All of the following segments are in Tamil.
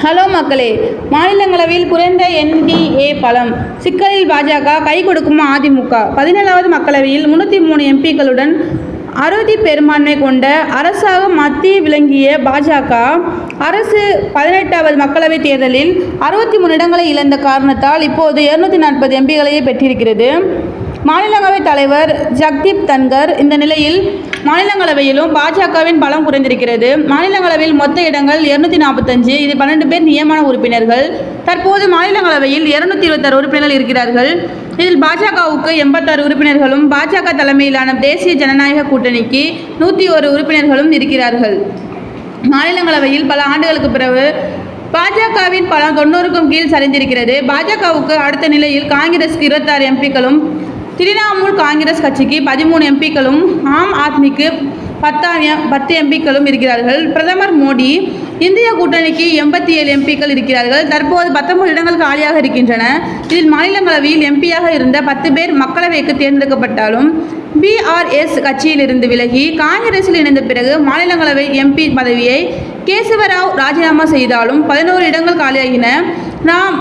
ஹலோ மக்களே மாநிலங்களவையில் குறைந்த என்டிஏ பலம். சிக்கலில் பாஜக கை கொடுக்குமா அதிமுக? பதினேழாவது மக்களவையில் முன்னூற்றி மூணு எம்பிக்களுடன் அறுதி பெரும்பான்மை கொண்ட அரசாக மத்திய விளங்கிய பாஜக அரசு பதினெட்டாவது மக்களவைத் தேர்தலில் அறுபத்தி மூணு இடங்களை இழந்த காரணத்தால் இப்போது இருநூத்தி நாற்பது எம்பிகளையே பெற்றிருக்கிறது. மாநிலங்களவைத் தலைவர் ஜக்தீப் தன்கர் இந்த நிலையில் மாநிலங்களவையிலும் பாஜகவின் பலம் குறைந்திருக்கிறது. மாநிலங்களவையில் மொத்த இடங்கள் இருநூத்தி நாற்பத்தஞ்சு இது பன்னெண்டு பேர் நியமன உறுப்பினர்கள். தற்போது மாநிலங்களவையில் இருநூத்தி இருபத்தாறு உறுப்பினர்கள் இருக்கிறார்கள். இதில் பாஜகவுக்கு எண்பத்தாறு உறுப்பினர்களும் பாஜக தலைமையிலான தேசிய ஜனநாயக கூட்டணிக்கு நூற்றி ஒரு உறுப்பினர்களும் இருக்கிறார்கள். மாநிலங்களவையில் பல ஆண்டுகளுக்கு பிறகு பாஜகவின் பலம் தொண்ணூறுக்கும் கீழ் சரிந்திருக்கிறது. பாஜகவுக்கு அடுத்த நிலையில் காங்கிரஸுக்கு இருபத்தாறு எம்பிக்களும் திரிணாமுல் காங்கிரஸ் கட்சிக்கு பதிமூணு எம்பிக்களும் ஆம் ஆத்மிக்கு பத்தாம் பத்து எம்பிக்களும் இருக்கிறார்கள். பிரதமர் மோடி இந்திய கூட்டணிக்கு எண்பத்தி ஏழு எம்பிக்கள் இருக்கிறார்கள். தற்போது பத்தொன்பது இடங்கள் காலியாக இருக்கின்றன. இதில் மாநிலங்களவையில் எம்பியாக இருந்த பத்து பேர் மக்களவைக்கு தேர்ந்தெடுக்கப்பட்டாலும் பிஆர்எஸ் கட்சியிலிருந்து விலகி காங்கிரஸில் இணைந்த பிறகு மாநிலங்களவை எம்பி பதவியை கேசவராவ் ராஜினாமா செய்தாலும் பதினோரு இடங்கள் காலியாகின. நாம்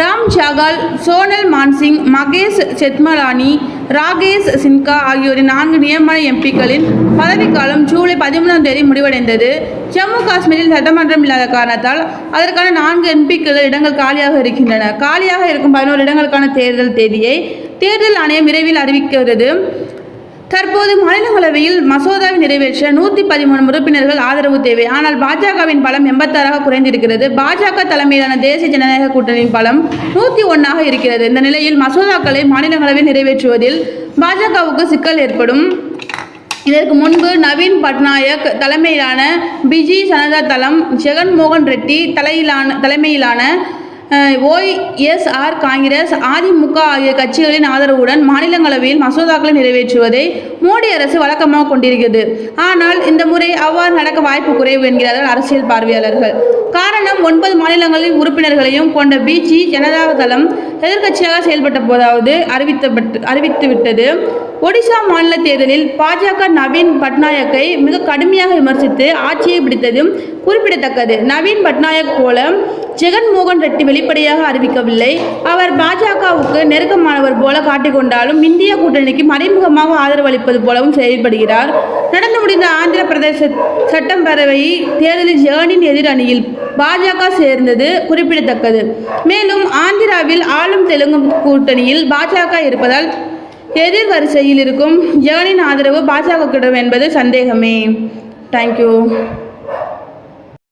ராம் ஜாகால் சோனல் மான்சிங் மகேஷ் செத்மலானி ராகேஷ் சின்கா ஆகியோரின் நான்கு நியமன எம்பிக்களின் பதவிக்காலம் ஜூலை பதிமூணாம் தேதி முடிவடைந்தது. ஜம்மு காஷ்மீரில் சட்டமன்றம் இல்லாத காரணத்தால் அதற்கான நான்கு எம்பிக்கள் இடங்கள் காலியாக இருக்கின்றன. காலியாக இருக்கும் பதினோரு இடங்களுக்கான தேர்தல் தேதியை தேர்தல் ஆணையம் விரைவில் அறிவிக்கிறது. தற்போது மாநிலங்களவையில் மசோதாவை நிறைவேற்ற நூற்றி பதிமூணு உறுப்பினர்கள் ஆதரவு தேவை. ஆனால் பாஜகவின் பலம் எண்பத்தாறாக குறைந்திருக்கிறது. பாஜக தலைமையிலான தேசிய ஜனநாயக கூட்டணியின் பலம் நூற்றி ஒன்றாக இருக்கிறது. இந்த நிலையில் மசோதாக்களை மாநிலங்களவையில் நிறைவேற்றுவதில் பாஜகவுக்கு சிக்கல் ஏற்படும். இதற்கு முன்பு நவீன் பட்நாயக் தலைமையிலான பிஜி ஜனதா தளம் ஜெகன்மோகன் ரெட்டி தலையிலான தலைமையிலான ஓய்எஸ்ஆர் காங்கிரஸ் அதிமுக ஆகிய கட்சிகளின் ஆதரவுடன் மாநிலங்களவையில் மசோதாக்களை நிறைவேற்றுவதை மோடி அரசு வழக்கமாக கொண்டிருக்கிறது. ஆனால் இந்த முறை அவ்வாறு நடக்க வாய்ப்பு குறைவு என்கிறார்கள் அரசியல் பார்வையாளர்கள். காரணம் ஒன்பது மாநிலங்களின் உறுப்பினர்களையும் கொண்ட பிஜி ஜனதா தளம் எதிர்க்கட்சியாக செயல்பட்ட போதாவது அறிவித்தப்பட்டு அறிவித்துவிட்டது. ஒடிசா மாநில தேர்தலில் பாஜக நவீன் பட்நாயக்கை மிக கடுமையாக விமர்சித்து ஆட்சியை பிடித்ததும் குறிப்பிடத்தக்கது. நவீன் பட்நாயக் போல ஜெகன்மோகன் ரெட்டி வெளிப்படையாக அறிவிக்கவில்லை. அவர் பாஜகவுக்கு நெருக்கமானவர் போல காட்டிக்கொண்டாலும் இந்திய கூட்டணிக்கு மறைமுகமாக ஆதரவு அளிப்பது போலவும் செயல்படுகிறார். நடந்து முடிந்த ஆந்திர பிரதேச சட்டப்பேரவை தேர்தலில் ஜெகனின் எதிர் அணியில் பாஜக சேர்ந்தது குறிப்பிடத்தக்கது. மேலும் ஆந்திராவில் ஆளும் தெலுங்கு கூட்டணியில் பாஜக இருப்பதால் எதிர் வரிசையில் இருக்கும் ஜெகனின் ஆதரவு பாஜகவிடம் என்பது சந்தேகமே. தேங்க்யூ